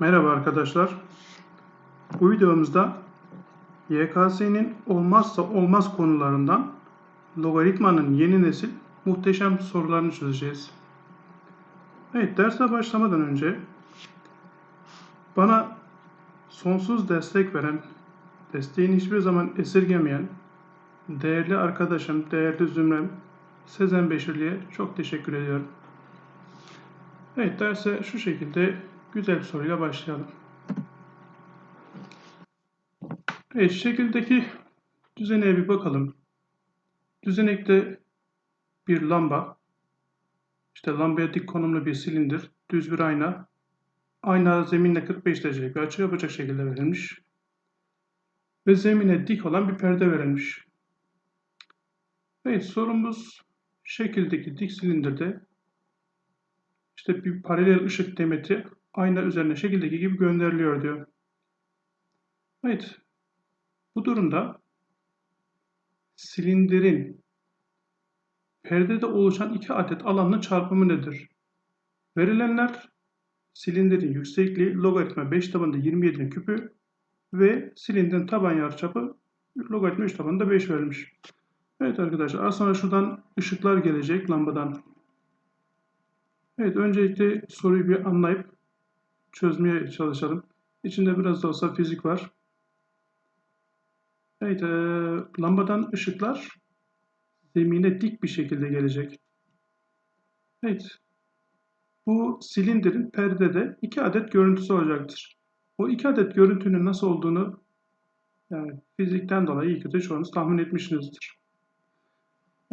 Merhaba arkadaşlar. Bu videomuzda YKS'nin olmazsa olmaz konularından logaritmanın yeni nesil muhteşem sorularını çözeceğiz. Evet, derse başlamadan önce bana sonsuz destek veren, desteğini hiçbir zaman esirgemeyen değerli arkadaşım, değerli zümrem Sezen Beşirli'ye çok teşekkür ediyorum. Evet, derse şu şekilde güzel bir soruyla başlayalım. Evet, şekildeki düzeneye bir bakalım. Düzenekte bir lamba, işte lambaya dik konumlu bir silindir, düz bir ayna, ayna zeminle 45 derecelik bir açı yapacak şekilde verilmiş. Ve zemine dik olan bir perde verilmiş. Evet, sorumuz şekildeki dik silindirde işte bir paralel ışık demeti ayna üzerine şekildeki gibi gönderiliyor diyor. Evet. Bu durumda silindirin perdede oluşan iki adet alanın çarpımı nedir? Verilenler silindirin yüksekliği logaritma 5 tabanında 27'nin küpü ve silindirin taban yarıçapı logaritma 3 tabanında 5 verilmiş. Evet arkadaşlar az sonra şuradan ışıklar gelecek lambadan. Evet öncelikle soruyu bir anlayıp çözmeye çalışalım. İçinde biraz da olsa fizik var. Evet, e, lambadan ışıklar zemine dik bir şekilde gelecek. Evet, bu silindirin perdede iki adet görüntüsü olacaktır. O iki adet görüntünün nasıl olduğunu yani fizikten dolayı iyi kötü çoğunuz tahmin etmişsinizdir.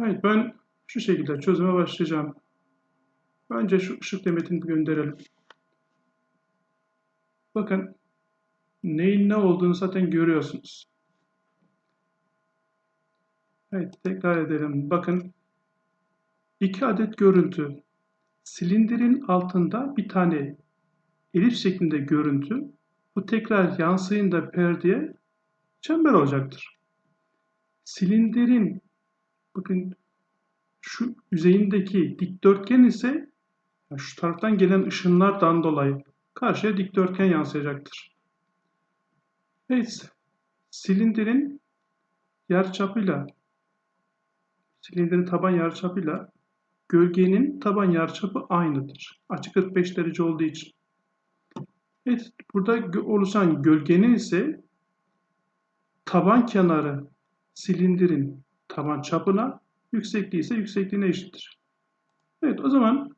Evet, ben şu şekilde çözüme başlayacağım. Önce şu ışık demetini gönderelim. Bakın neyin ne olduğunu zaten görüyorsunuz. Evet tekrar edelim. Bakın iki adet görüntü. Silindirin altında bir tane elips şeklinde görüntü. Bu tekrar yansıyında perdeye çember olacaktır. Silindirin bakın şu yüzeyindeki dikdörtgen ise şu taraftan gelen ışınlardan dolayı karşıya dikdörtgen yansıyacaktır. Evet, silindirin yarıçapıyla silindirin taban yarıçapıyla gölgenin taban yarıçapı aynıdır. Açı 45 derece olduğu için. Evet, burada oluşan gölgenin ise taban kenarı silindirin taban çapına, yüksekliği ise yüksekliğine eşittir. Evet, o zaman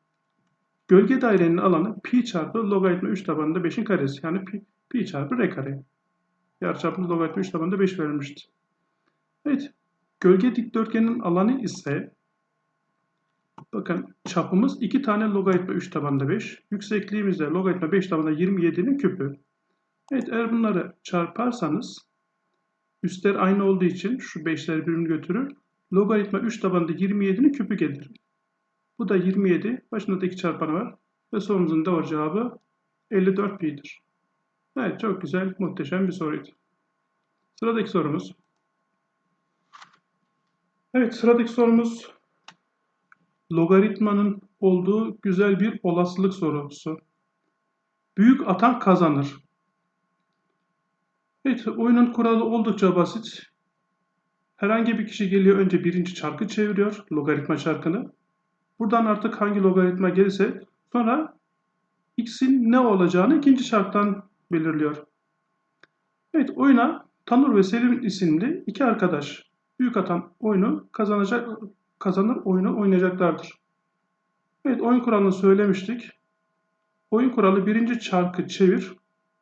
Gölge dairenin alanı pi çarpı logaritma 3 tabanında 5'in karesi. Yani pi, pi çarpı r kare. Yarıçapımız logaritma 3 tabanında 5 verilmişti. Evet. Gölge dikdörtgenin alanı ise bakın çapımız 2 tane logaritma 3 tabanında 5. Yüksekliğimiz de logaritma 5 tabanında 27'nin küpü. Evet eğer bunları çarparsanız üstler aynı olduğu için şu 5'ler birbirini götürür. Logaritma 3 tabanında 27'nin küpü gelir. Bu da 27. Başında da 2 çarpanı var. Ve sorumuzun doğru cevabı 54 pi'dir. Evet çok güzel, muhteşem bir soruydu. Sıradaki sorumuz. Evet sıradaki sorumuz logaritmanın olduğu güzel bir olasılık sorusu. Büyük atan kazanır. Evet oyunun kuralı oldukça basit. Herhangi bir kişi geliyor önce birinci çarkı çeviriyor, logaritma çarkını. Buradan artık hangi logaritma gelirse sonra x'in ne olacağını ikinci şarttan belirliyor. Evet oyuna Tanur ve Selim isimli iki arkadaş büyük atan oyunu kazanacak kazanır oyunu oynayacaklardır. Evet oyun kuralını söylemiştik. Oyun kuralı birinci çarkı çevir,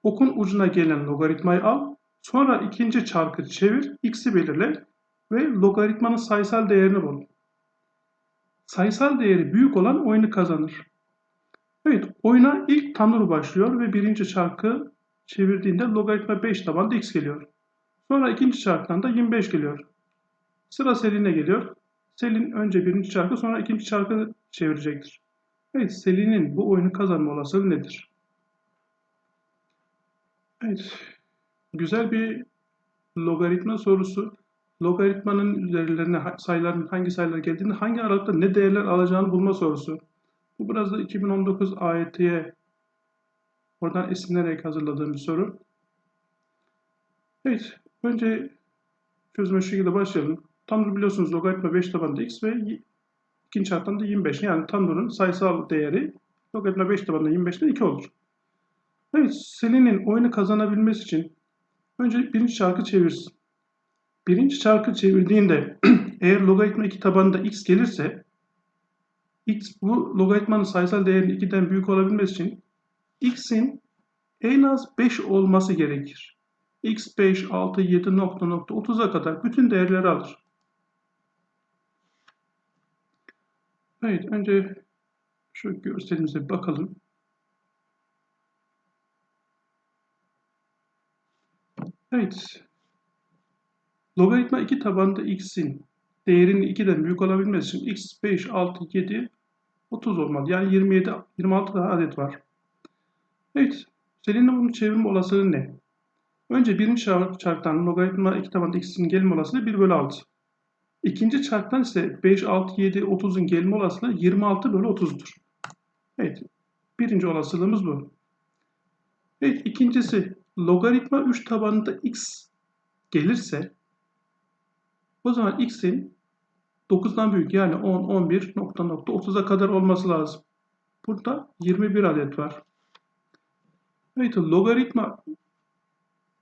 okun ucuna gelen logaritmayı al, sonra ikinci çarkı çevir, x'i belirle ve logaritmanın sayısal değerini bul sayısal değeri büyük olan oyunu kazanır. Evet, oyuna ilk tanur başlıyor ve birinci çarkı çevirdiğinde logaritma 5 tabanda x geliyor. Sonra ikinci çarktan da 25 geliyor. Sıra Selin'e geliyor. Selin önce birinci çarkı sonra ikinci çarkı çevirecektir. Evet, Selin'in bu oyunu kazanma olasılığı nedir? Evet, güzel bir logaritma sorusu logaritmanın üzerlerine sayıların hangi sayılar geldiğini, hangi aralıkta ne değerler alacağını bulma sorusu. Bu biraz da 2019 AYT'ye Oradan esinlenerek hazırladığım bir soru. Evet, önce çözüme şu şekilde başlayalım. Tanrı biliyorsunuz logaritma 5 tabanında x ve ikinci çarptan da 25. Yani Tanrı'nın sayısal değeri logaritma 5 tabanında 25'ten 2 olur. Evet, Selin'in oyunu kazanabilmesi için önce birinci çarkı çevirsin. Birinci çarkı çevirdiğinde eğer logaritma 2 tabanında x gelirse x bu logaritmanın sayısal değerinin 2'den büyük olabilmesi için x'in en az 5 olması gerekir. x 5, 6, 7 nokta nokta 30'a kadar bütün değerleri alır. Evet, önce şu görselimize bir bakalım. Evet. Logaritma 2 tabanında x'in değerinin 2'den büyük olabilmesi için x 5, 6, 7, 30 olmalı. Yani 27, 26 daha adet var. Evet. Selin'in bunun çevirme olasılığı ne? Önce birinci çark, çarktan logaritma 2 tabanında x'in gelme olasılığı 1 bölü 6. İkinci çarktan ise 5, 6, 7, 30'un gelme olasılığı 26 bölü 30'dur. Evet. Birinci olasılığımız bu. Evet. ikincisi logaritma 3 tabanında x gelirse o zaman x'in 9'dan büyük yani 10, 11 nokta nokta 30'a kadar olması lazım. Burada 21 adet var. Evet logaritma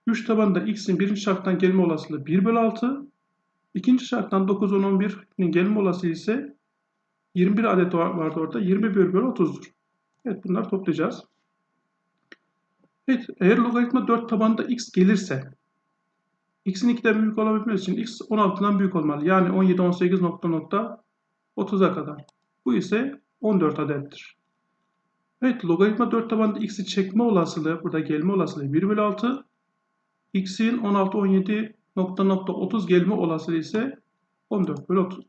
3 tabanında x'in birinci şarttan gelme olasılığı 1 bölü 6. İkinci şarttan 9, 10, 11'in gelme olasılığı ise 21 adet var- vardı orada. 21 bölü 30'dur. Evet bunları toplayacağız. Evet eğer logaritma 4 tabanında x gelirse x'in 2'den büyük olabilmesi için x 16'dan büyük olmalı. Yani 17, 18 nokta nokta 30'a kadar. Bu ise 14 adettir. Evet logaritma 4 tabanında x'i çekme olasılığı burada gelme olasılığı 1 bölü 6. x'in 16, 17 nokta nokta 30 gelme olasılığı ise 14 bölü 30.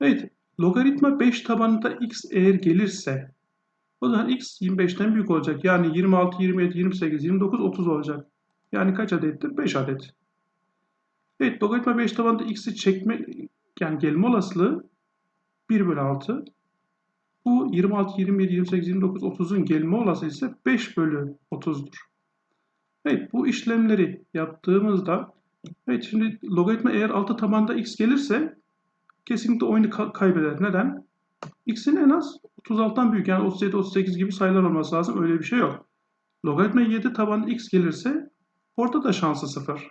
Evet logaritma 5 tabanında x eğer gelirse o zaman x 25'ten büyük olacak. Yani 26, 27, 28, 29, 30 olacak. Yani kaç adettir? 5 adet. Evet logaritma 5 tabanında x'i çekme yani gelme olasılığı 1 bölü 6. Bu 26, 27, 28, 29, 30'un gelme olasılığı ise 5 bölü 30'dur. Evet bu işlemleri yaptığımızda evet şimdi logaritma eğer 6 tabanda x gelirse kesinlikle oyunu ka- kaybeder. Neden? x'in en az 36'dan büyük yani 37, 38 gibi sayılar olması lazım. Öyle bir şey yok. Logaritma 7 tabanında x gelirse orada da şansı 0.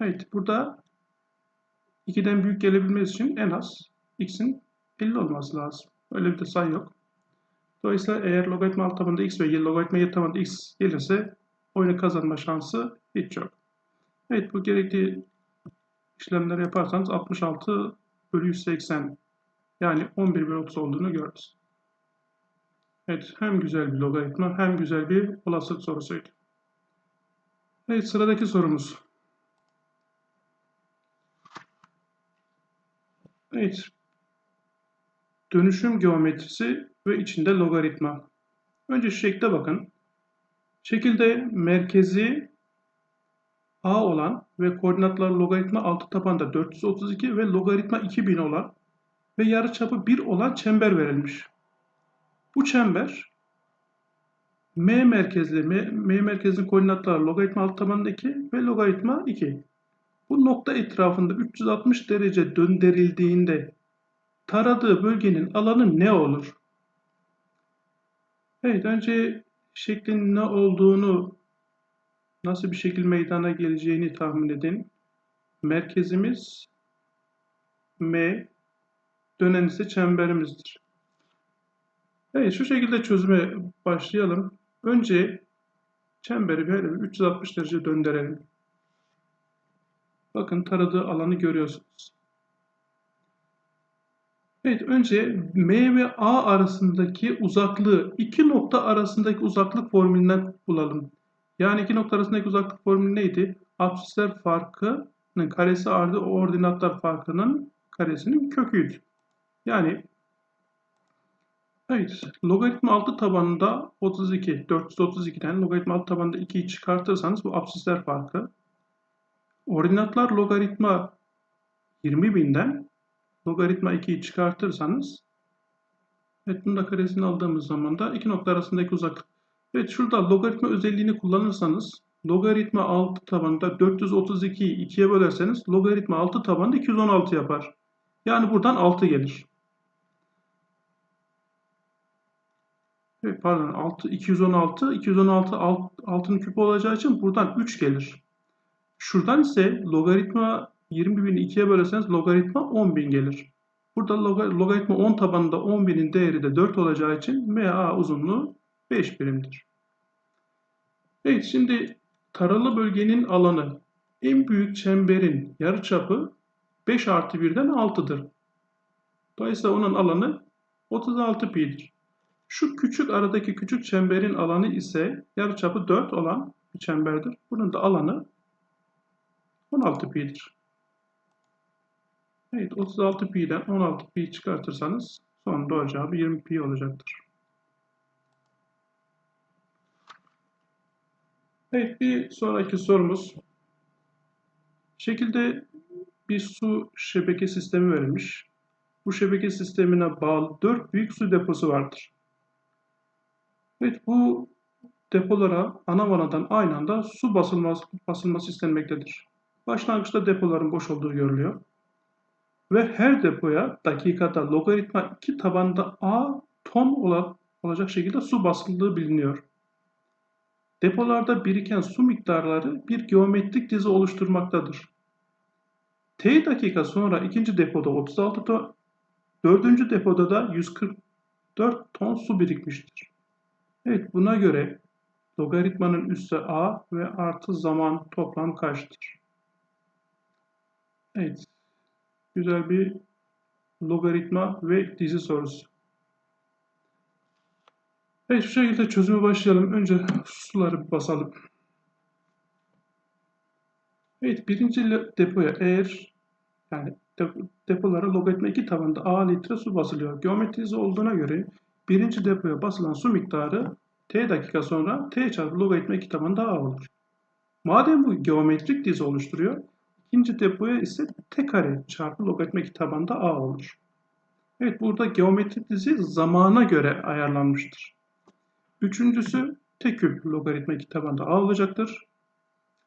Evet burada 2'den büyük gelebilmesi için en az x'in 50 olması lazım. Öyle bir de sayı yok. Dolayısıyla eğer logaritma alt tabanında x ve logaritma y tabanında x gelirse oyunu kazanma şansı hiç yok. Evet bu gerekli işlemleri yaparsanız 66 bölü 180 yani 11 bölü 30 olduğunu görürüz. Evet hem güzel bir logaritma hem güzel bir olasılık sorusuydu. Evet sıradaki sorumuz. Evet. Dönüşüm geometrisi ve içinde logaritma. Önce şekle bakın. Şekilde merkezi A olan ve koordinatlar logaritma 6 tabanda 432 ve logaritma 2000 olan ve yarıçapı 1 olan çember verilmiş. Bu çember M merkezli, M, M merkezinin koordinatları logaritma 6 tabanda 2 ve logaritma 2. Bu nokta etrafında 360 derece döndürüldüğünde taradığı bölgenin alanı ne olur? Evet, önce şeklin ne olduğunu, nasıl bir şekil meydana geleceğini tahmin edin. Merkezimiz M, dönen ise çemberimizdir. Evet, şu şekilde çözüme başlayalım. Önce çemberi böyle bir 360 derece döndürelim. Bakın taradığı alanı görüyorsunuz. Evet önce M ve A arasındaki uzaklığı iki nokta arasındaki uzaklık formülünden bulalım. Yani iki nokta arasındaki uzaklık formülü neydi? Apsisler farkının karesi artı ordinatlar farkının karesinin köküydü. Yani evet logaritma 6 tabanında 32, 432'den logaritma 6 tabanında 2'yi çıkartırsanız bu apsisler farkı. Ordinatlar logaritma 20.000'den logaritma 2'yi çıkartırsanız Evet bunun da karesini aldığımız zaman da iki nokta arasındaki uzaklık. Evet şurada logaritma özelliğini kullanırsanız logaritma 6 tabanında 432'yi 2'ye bölerseniz logaritma 6 tabanında 216 yapar. Yani buradan 6 gelir. Evet, pardon 6 216 216 alt, 6'nın küpü olacağı için buradan 3 gelir. Şuradan ise logaritma 20.000'i 2'ye bölerseniz logaritma 10.000 gelir. Burada logaritma 10 tabanında 10.000'in değeri de 4 olacağı için MA uzunluğu 5 birimdir. Evet şimdi taralı bölgenin alanı en büyük çemberin yarıçapı 5 artı 1'den 6'dır. Dolayısıyla onun alanı 36 pi'dir. Şu küçük aradaki küçük çemberin alanı ise yarıçapı 4 olan bir çemberdir. Bunun da alanı 16 pi'dir. Evet 36 pi'den 16 pi çıkartırsanız son doğru cevabı 20 pi olacaktır. Evet bir sonraki sorumuz. Şekilde bir su şebeke sistemi verilmiş. Bu şebeke sistemine bağlı 4 büyük su deposu vardır. Evet bu depolara ana vanadan aynı anda su basılması, basılması istenmektedir. Başlangıçta depoların boş olduğu görülüyor. Ve her depoya dakikada logaritma 2 tabanda A ton olacak şekilde su basıldığı biliniyor. Depolarda biriken su miktarları bir geometrik dizi oluşturmaktadır. T dakika sonra ikinci depoda 36 ton, dördüncü depoda da 144 ton su birikmiştir. Evet buna göre logaritmanın üssü a ve artı zaman toplam kaçtır? Evet. Güzel bir logaritma ve dizi sorusu. Evet şu şekilde çözüme başlayalım. Önce suları basalım. Evet birinci depoya eğer yani depolara logaritma 2 tabanında A litre su basılıyor. Geometrize olduğuna göre birinci depoya basılan su miktarı t dakika sonra t çarpı logaritma 2 tabanında A olur. Madem bu geometrik dizi oluşturuyor, ikinci depoya ise t kare çarpı logaritma 2 tabanında A olur. Evet burada geometrik dizi zamana göre ayarlanmıştır. Üçüncüsü t küp logaritma 2 tabanında A olacaktır.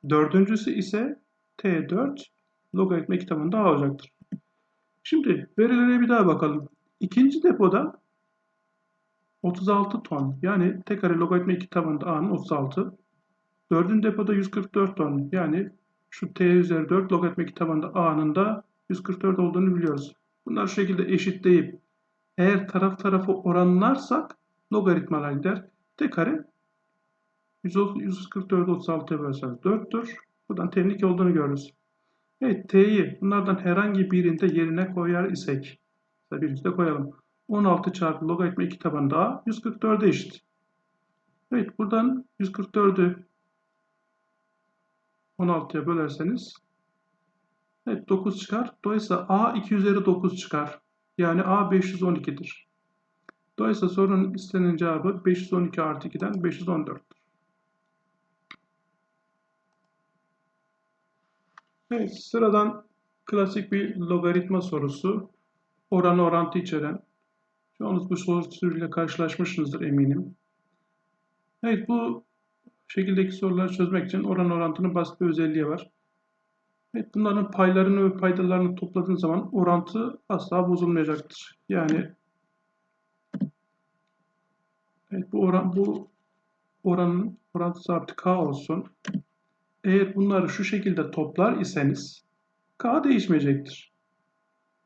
Dördüncüsü ise t4 logaritma 2 tabanında A olacaktır. Şimdi verilere bir daha bakalım. İkinci depoda 36 ton yani t kare logaritma 2 tabanında a'nın 36. Dördüncü depoda 144 ton yani şu t üzeri 4 logaritma 2 tabanında a'nın da 144 olduğunu biliyoruz. Bunlar şu şekilde eşitleyip eğer taraf tarafı oranlarsak logaritmalar gider. t kare 144 36'ya bölseniz 4'tür. Buradan t'nin 2 olduğunu görürüz. Evet t'yi bunlardan herhangi birinde yerine koyar isek birinci de koyalım. 16 çarpı logaritma 2 taban daha 144'e eşit. Evet buradan 144'ü 16'ya bölerseniz evet 9 çıkar. Dolayısıyla A 2 üzeri 9 çıkar. Yani A 512'dir. Dolayısıyla sorunun istenen cevabı 512 artı 2'den 514'tür. Evet, sıradan klasik bir logaritma sorusu. Oran orantı içeren Çoğunuz bu soru türüyle karşılaşmışsınızdır eminim. Evet bu şekildeki soruları çözmek için oran orantının basit bir özelliği var. Evet, bunların paylarını ve paydalarını topladığın zaman orantı asla bozulmayacaktır. Yani evet, bu oran bu oranın orantısı artı k olsun. Eğer bunları şu şekilde toplar iseniz k değişmeyecektir.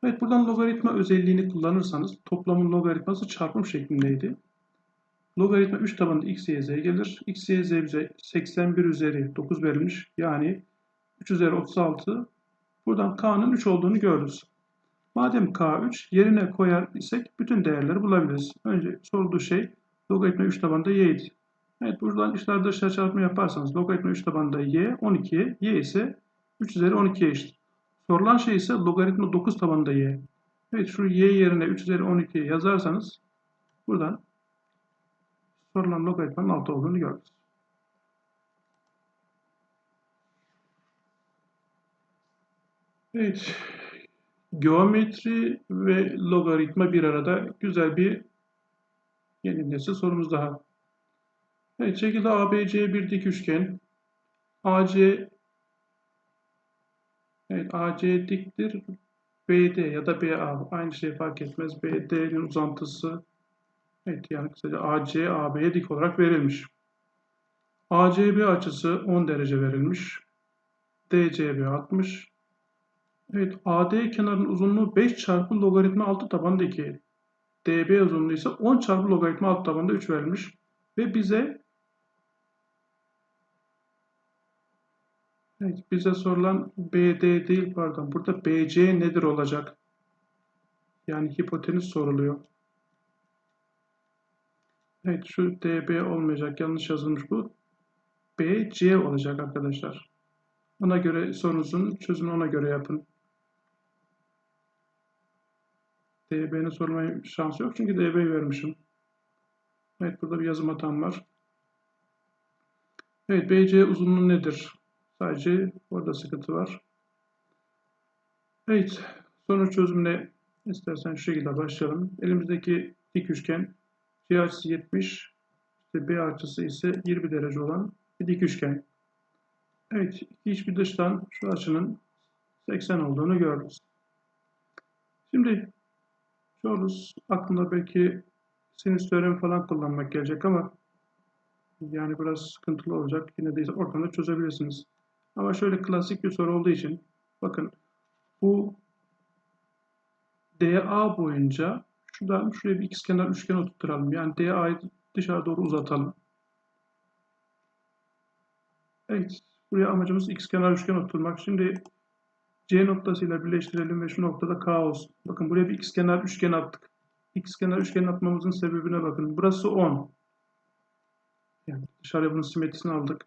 Evet buradan logaritma özelliğini kullanırsanız toplamın logaritması çarpım şeklindeydi. Logaritma 3 tabanında x, y, z gelir. x, y, z bize 81 üzeri 9 verilmiş. Yani 3 üzeri 36. Buradan k'nın 3 olduğunu görürüz. Madem k 3 yerine koyar isek bütün değerleri bulabiliriz. Önce sorulduğu şey logaritma 3 tabanında y'ydi. Evet buradan işler dışarı çarpma yaparsanız logaritma 3 tabanında y 12'ye y ise 3 üzeri 12'ye eşit. Sorulan şey ise logaritma 9 tabanında y. Evet şu y yerine 3 üzeri 12 yazarsanız buradan sorulan logaritmanın 6 olduğunu görürüz. Evet. Geometri ve logaritma bir arada güzel bir Yeni nesil sorumuz daha. Evet, şekilde ABC bir dik üçgen. AC Evet, AC diktir. BD ya da BA aynı şey fark etmez. BD'nin uzantısı evet yani kısaca AC AB'ye dik olarak verilmiş. ACB açısı 10 derece verilmiş. DCB 60. Evet AD kenarının uzunluğu 5 çarpı logaritma 6 tabanında 2. DB uzunluğu ise 10 çarpı logaritma 6 tabanında 3 verilmiş. Ve bize Evet, bize sorulan BD değil pardon. Burada BC nedir olacak? Yani hipotenüs soruluyor. Evet şu DB olmayacak. Yanlış yazılmış bu. BC olacak arkadaşlar. Ona göre sorunuzun çözümünü ona göre yapın. DB'nin sorulma şansı yok çünkü DB vermişim. Evet burada bir yazım hatam var. Evet BC uzunluğu nedir? Sadece orada sıkıntı var. Evet sonuç çözümüne istersen şu şekilde başlayalım. Elimizdeki dik üçgen C açısı 70, işte B açısı ise 20 derece olan bir dik üçgen. Evet, hiçbir dıştan şu açının 80 olduğunu gördük. Şimdi çoğunuz aklında belki sinüs teoremi falan kullanmak gelecek ama yani biraz sıkıntılı olacak. Yine de oradan da çözebilirsiniz. Ama şöyle klasik bir soru olduğu için bakın bu DA boyunca şuradan şuraya bir ikizkenar üçgen oturtturalım. Yani DA'yı dışarı doğru uzatalım. Evet. Buraya amacımız ikizkenar üçgen oturtmak. Şimdi C noktasıyla birleştirelim ve şu noktada K olsun. Bakın buraya bir ikizkenar üçgen attık. İkizkenar üçgen atmamızın sebebine bakın. Burası 10. Yani dışarıya bunun simetrisini aldık.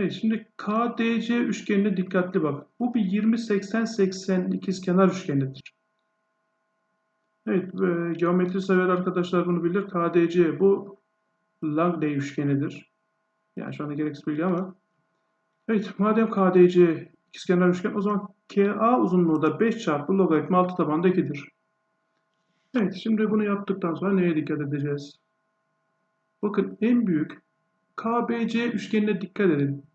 Evet şimdi KDC üçgenine dikkatli bak. Bu bir 20-80-80 ikizkenar üçgenidir. Evet e, geometri sever arkadaşlar bunu bilir. KDC bu Langley üçgenidir. Yani şu anda gereksiz bilgi ama. Evet madem KDC ikizkenar üçgen o zaman KA uzunluğu da 5 çarpı logaritma 6 tabanda 2'dir. Evet şimdi bunu yaptıktan sonra neye dikkat edeceğiz? Bakın en büyük KBC üçgenine dikkat edin.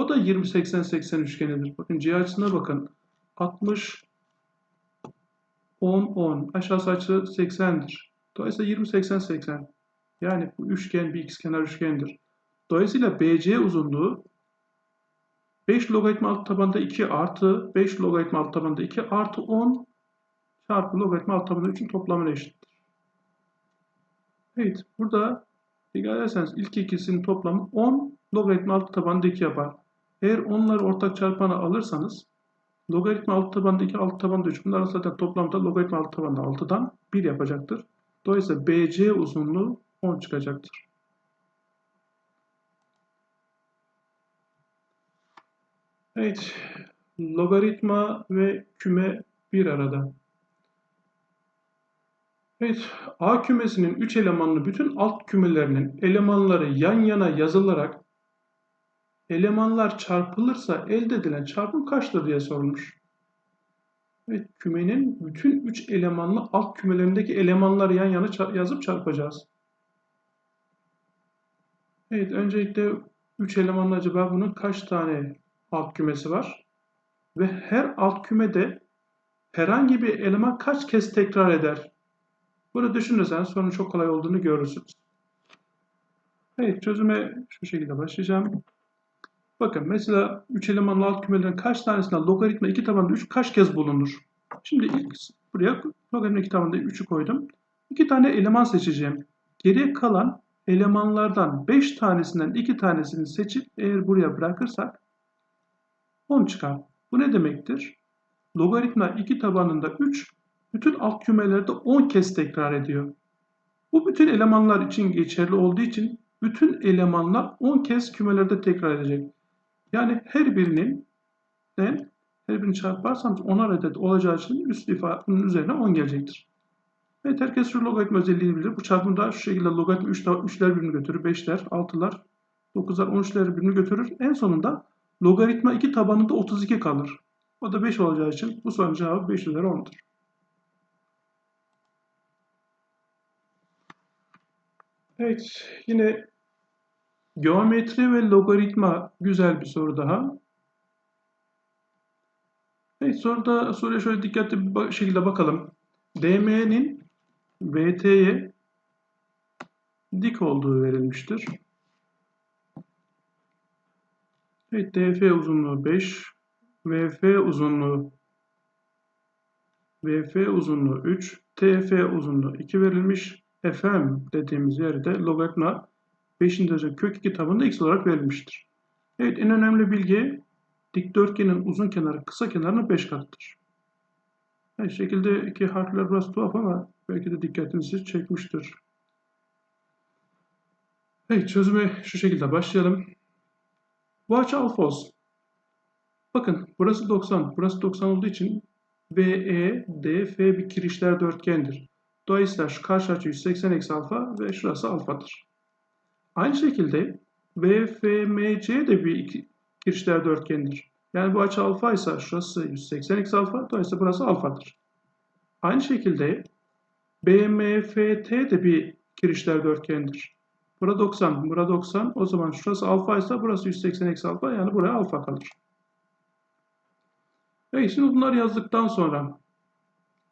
O da 20-80-80 üçgenidir. Bakın C açısına bakın. 60 10 10 aşağısı açı 80'dir. Dolayısıyla 20-80-80. Yani bu üçgen bir ikizkenar üçgendir. Dolayısıyla BC uzunluğu 5 logaritma alt tabanda 2 artı 5 logaritma alt tabanda 2 artı 10 çarpı logaritma alt tabanda 3'ün toplamına eşittir. Evet burada dikkat ederseniz ilk ikisinin toplamı 10 logaritma alt tabanda 2 yapar. Eğer onları ortak çarpana alırsanız logaritma alt tabanda 2 alt tabanda 3 bunlar zaten toplamda logaritma alt tabanda 6'dan 1 yapacaktır. Dolayısıyla BC uzunluğu 10 çıkacaktır. Evet, logaritma ve küme bir arada. Evet, A kümesinin 3 elemanlı bütün alt kümelerinin elemanları yan yana yazılarak elemanlar çarpılırsa elde edilen çarpım kaçtır diye sorulmuş. Evet, kümenin bütün 3 elemanlı alt kümelerindeki elemanları yan yana yazıp çarpacağız. Evet, öncelikle 3 elemanlı acaba bunun kaç tane alt kümesi var? Ve her alt kümede herhangi bir eleman kaç kez tekrar eder? Bunu düşünürsen sorunun çok kolay olduğunu görürsünüz. Evet, çözüme şu şekilde başlayacağım. Bakın mesela 3 elemanlı alt kümelerin kaç tanesinden logaritma 2 tabanında 3 kaç kez bulunur? Şimdi ilk buraya logaritma 2 tabanında 3'ü koydum. 2 tane eleman seçeceğim. Geriye kalan elemanlardan 5 tanesinden 2 tanesini seçip eğer buraya bırakırsak 10 çıkar. Bu ne demektir? Logaritma 2 tabanında 3 bütün alt kümelerde 10 kez tekrar ediyor. Bu bütün elemanlar için geçerli olduğu için bütün elemanlar 10 kez kümelerde tekrar edecek. Yani her birinin den her birini çarparsanız 10'ar adet olacağı için üst ifadenin üzerine 10 gelecektir. Evet herkes şu logaritma özelliğini bilir. Bu çarpımda şu şekilde logaritma 3, 3'ler birbirini götürür. 5'ler, 6'lar, 9'lar, 13'ler birbirini götürür. En sonunda logaritma 2 tabanında 32 kalır. O da 5 olacağı için bu sorunun cevabı 5 üzeri 10'dur. Evet, yine geometri ve logaritma güzel bir soru daha. Evet, soruda soruya şöyle dikkatli bir şekilde bakalım. DM'nin VT'ye dik olduğu verilmiştir. Evet, DF uzunluğu 5, VF uzunluğu VF uzunluğu 3, TF uzunluğu 2 verilmiş. FM dediğimiz yerde logaritma 5. derece kök 2 tabanında x olarak verilmiştir. Evet en önemli bilgi dikdörtgenin uzun kenarı kısa kenarının 5 katıdır. Evet, şekilde iki harfler biraz tuhaf ama belki de dikkatinizi çekmiştir. Evet çözüme şu şekilde başlayalım. Bu açı alfa olsun. Bakın burası 90, burası 90 olduğu için VE, DF bir kirişler dörtgendir. Dolayısıyla şu karşı açı 180 eksi alfa ve şurası alfadır. Aynı şekilde VFMC de bir kirişler dörtgendir. Yani bu açı alfa ise şurası 180 eksi alfa, dolayısıyla burası alfadır. Aynı şekilde BMFT de bir kirişler dörtgendir. Burada 90, burada 90. O zaman şurası alfa ise burası 180 eksi alfa yani buraya alfa kalır. Evet şimdi bunları yazdıktan sonra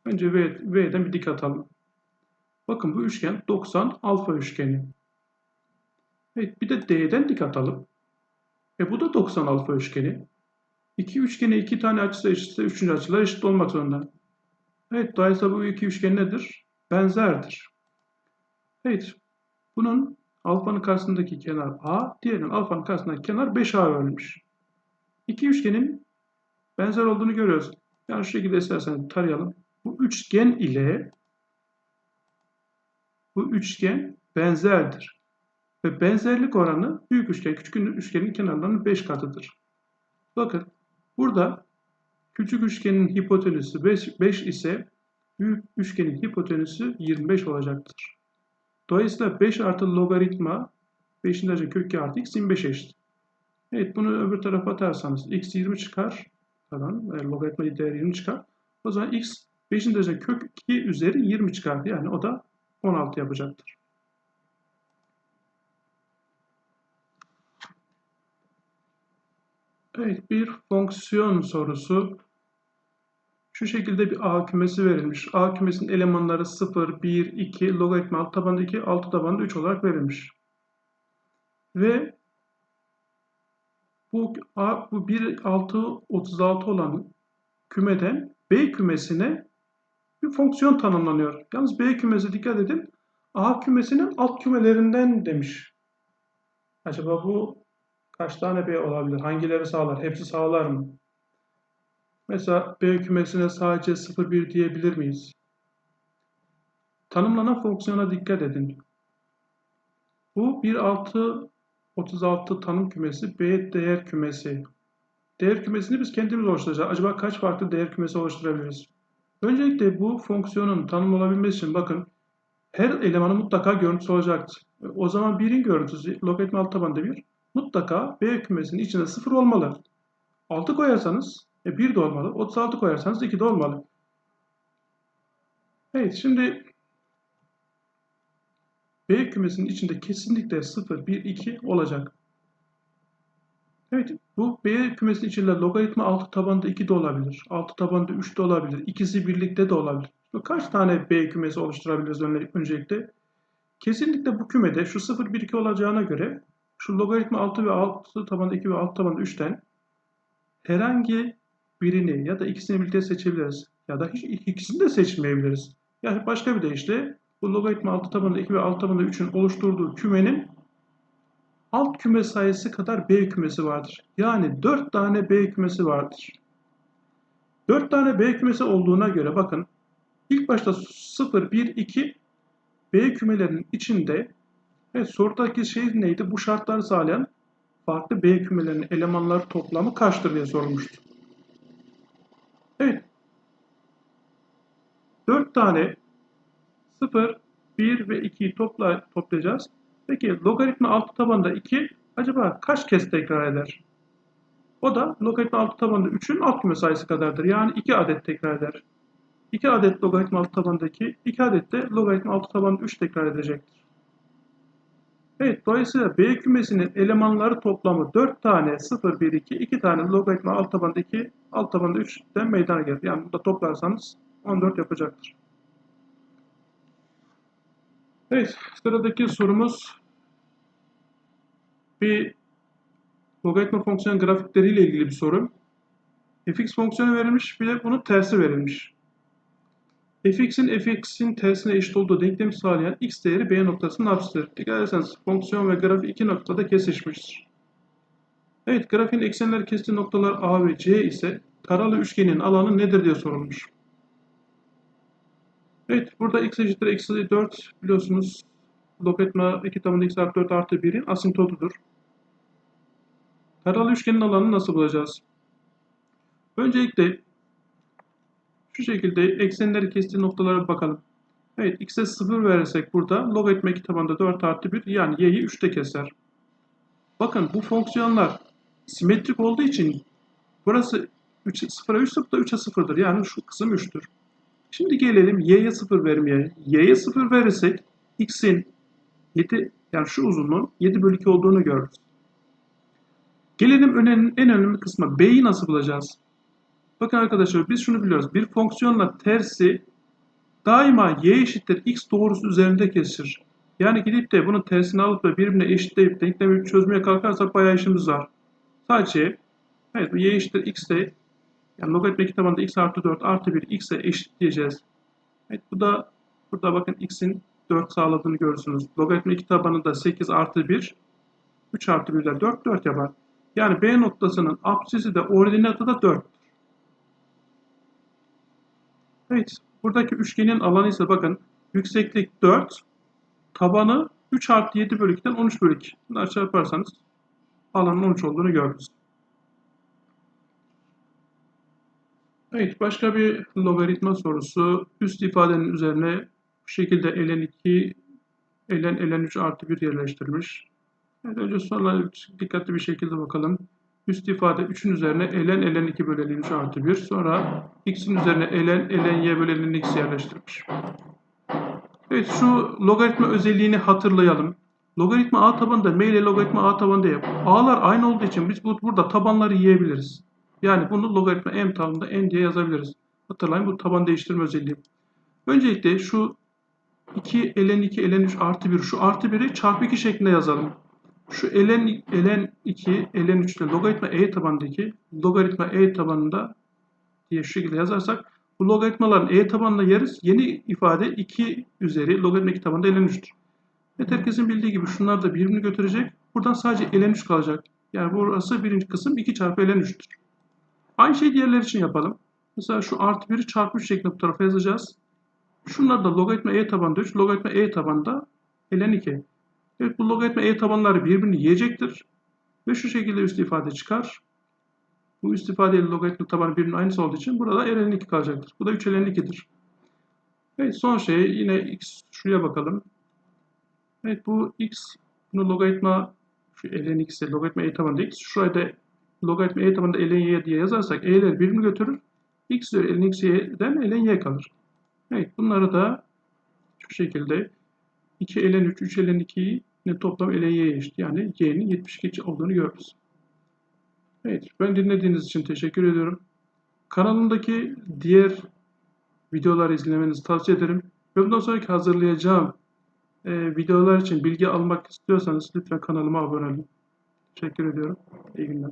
önce v, V'den bir dik atalım. Bakın bu üçgen 90 alfa üçgeni. Evet bir de D'den dik atalım. E bu da 90 alfa üçgeni. İki üçgene iki tane açısı eşitse üçüncü açılar eşit olmak zorunda. Evet dolayısıyla bu iki üçgen nedir? Benzerdir. Evet bunun alfanın karşısındaki kenar A, diğerinin alfanın karşısındaki kenar 5A verilmiş. İki üçgenin benzer olduğunu görüyoruz. Yani şu şekilde istersen tarayalım. Bu üçgen ile bu üçgen benzerdir. Ve benzerlik oranı büyük üçgen, küçük üçgenin kenarlarının 5 katıdır. Bakın burada küçük üçgenin hipotenüsü 5, 5 ise büyük üçgenin hipotenüsü 25 olacaktır. Dolayısıyla 5 artı logaritma 5. derece kök 2 artı x 25 eşit. Evet bunu öbür tarafa atarsanız x 20 çıkar. Pardon, e, logaritma değeri 20 çıkar. O zaman x 5. derece kök 2 üzeri 20 çıkar. Yani o da 16 yapacaktır. Evet bir fonksiyon sorusu. Şu şekilde bir A kümesi verilmiş. A kümesinin elemanları 0, 1, 2, logaritma alt tabanda 2, altı tabanda 3 olarak verilmiş. Ve bu, A, bu 1, 6, 36 olan kümeden B kümesine bir fonksiyon tanımlanıyor. Yalnız B kümesi dikkat edin. A kümesinin alt kümelerinden demiş. Acaba bu kaç tane B olabilir? Hangileri sağlar? Hepsi sağlar mı? Mesela B kümesine sadece 0,1 diyebilir miyiz? Tanımlanan fonksiyona dikkat edin. Bu 1,6 36 tanım kümesi B değer kümesi. Değer kümesini biz kendimiz oluşturacağız. Acaba kaç farklı değer kümesi oluşturabiliriz? Öncelikle bu fonksiyonun tanım olabilmesi için bakın her elemanın mutlaka görüntüsü olacaktır. O zaman 1'in görüntüsü logaritma alt tabanda 1 mutlaka B kümesinin içinde 0 olmalı. 6 koyarsanız e 1 de olmalı. 36 koyarsanız 2 de olmalı. Evet şimdi B kümesinin içinde kesinlikle 0, 1, 2 olacak. Evet bu B kümesinin içinde logaritma 6 tabanında 2 de olabilir. 6 tabanında 3 de olabilir. İkisi birlikte de olabilir. Kaç tane B kümesi oluşturabiliriz öncelikle? Kesinlikle bu kümede şu 0, 1, 2 olacağına göre şu logaritma 6 ve 6 tabanında 2 ve 6 tabanında 3'ten herhangi birini ya da ikisini birlikte seçebiliriz. Ya da hiç ikisini de seçmeyebiliriz. Yani başka bir deyişle bu logaritma alt tabanında 2 ve alt tabanında 3'ün oluşturduğu kümenin alt küme sayısı kadar B kümesi vardır. Yani 4 tane B kümesi vardır. 4 tane B kümesi olduğuna göre bakın ilk başta 0, 1, 2 B kümelerinin içinde evet, sorudaki şey neydi? Bu şartları sağlayan farklı B kümelerinin elemanları toplamı kaçtır diye sorulmuştu. Evet. 4 tane 0, 1 ve 2'yi topla, toplayacağız. Peki logaritma altı tabanda 2 acaba kaç kez tekrar eder? O da logaritma altı tabanda 3'ün alt küme sayısı kadardır. Yani 2 adet tekrar eder. 2 adet logaritma altı tabandaki 2 adet de logaritma altı tabanda 3 tekrar edecektir. Evet, dolayısıyla B kümesinin elemanları toplamı 4 tane 0, 1, 2, 2 tane logaritma alt tabanda 2, alt tabanda 3'ten meydana gelir. Yani burada toplarsanız 14 yapacaktır. Evet, sıradaki sorumuz bir logaritma fonksiyon grafikleriyle ilgili bir soru. fx fonksiyonu verilmiş, bir de bunun tersi verilmiş. Fx'in fx'in tersine eşit olduğu denklemi sağlayan x değeri b noktasının apsisidir. Dikkat ederseniz fonksiyon ve grafik iki noktada kesişmiştir. Evet, grafiğin eksenler kestiği noktalar a ve c ise taralı üçgenin alanı nedir diye sorulmuş. Evet, burada x eşittir eksi 4 biliyorsunuz logaritma 2 tabanında x artı 4 artı 1'in asintotudur. Taralı üçgenin alanını nasıl bulacağız? Öncelikle şu şekilde eksenleri kestiği noktalara bakalım. Evet x'e 0 verirsek burada logaritma 2 tabanında 4 artı 1 yani y'yi 3'te keser. Bakın bu fonksiyonlar simetrik olduğu için burası 3, 0'a 3 0 da 3'e 0'dır. Yani şu kısım 3'tür. Şimdi gelelim y'ye 0 vermeye. y'ye 0 verirsek x'in 7 yani şu uzunluğun 7 bölü 2 olduğunu görürüz. Gelelim önemli, en önemli kısma. B'yi nasıl bulacağız? Bakın arkadaşlar biz şunu biliyoruz. Bir fonksiyonla tersi daima y eşittir x doğrusu üzerinde kesişir. Yani gidip de bunun tersini alıp da birbirine eşitleyip denklemi çözmeye kalkarsak bayağı işimiz var. Sadece evet y eşittir x de yani logaritma 2 tabanında x artı 4 artı 1 x'e eşitleyeceğiz. Evet bu da burada bakın x'in 4 sağladığını görürsünüz. Logaritma 2 tabanında 8 artı 1 3 artı 1'den 4 4 yapar. Yani B noktasının apsisi de ordinatı da 4. Evet. Buradaki üçgenin alanı ise bakın yükseklik 4, tabanı 3 artı 7 bölü 2'den 13 bölü 2. Bunları çarparsanız alanın 13 olduğunu görürüz. Evet başka bir logaritma sorusu. Üst ifadenin üzerine bu şekilde ln 2 ln ln 3 artı 1 yerleştirmiş. Evet, önce sorulara dikkatli bir şekilde bakalım. Üst ifade 3'ün üzerine ln ln 2 bölü ln 3 artı 1. Sonra x'in üzerine ln ln y bölü ln x yerleştirmiş. Evet şu logaritma özelliğini hatırlayalım. Logaritma a tabanında m ile logaritma a tabanında yap. A'lar aynı olduğu için biz bu, burada tabanları yiyebiliriz. Yani bunu logaritma m tabanında n diye yazabiliriz. Hatırlayın bu taban değiştirme özelliği. Öncelikle şu 2 ln 2 ln 3 artı 1 şu artı 1'i çarpı 2 şeklinde yazalım. Şu ln, ln 2, ln 3 ile logaritma e tabanındaki logaritma e tabanında diye şu şekilde yazarsak bu logaritmaların e tabanına yeriz. Yeni ifade 2 üzeri logaritma 2 tabanında ln 3'tür. Evet herkesin bildiği gibi şunlar da birbirini götürecek. Buradan sadece ln 3 kalacak. Yani burası birinci kısım 2 çarpı ln 3'tür. Aynı şeyi diğerler için yapalım. Mesela şu artı 1'i çarpı 3 şeklinde bu tarafa yazacağız. Şunlar da logaritma e tabanında 3, logaritma e tabanında ln 2. Evet bu logaritma e tabanları birbirini yiyecektir. Ve şu şekilde üst ifade çıkar. Bu üst ifadeyle logaritma tabanı birbirinin aynısı olduğu için burada ln 2 kalacaktır. Bu da 3 ln 2'dir. Evet son şey yine x şuraya bakalım. Evet bu x bunu logaritma şu ln x logaritma e tabanında x. Şuraya da logaritma e tabanında ln y diye yazarsak e'ler birbirini götürür. x üzeri ln x y'den ln y kalır. Evet bunları da şu şekilde 2 ln 3, 3 ln 2'yi ne toplam ln y'ye eşit. Yani y'nin 72 olduğunu görürüz. Evet ben dinlediğiniz için teşekkür ediyorum. Kanalımdaki diğer videoları izlemenizi tavsiye ederim. Ve bundan sonraki hazırlayacağım e, videolar için bilgi almak istiyorsanız lütfen kanalıma abone olun. Teşekkür ediyorum. İyi günler.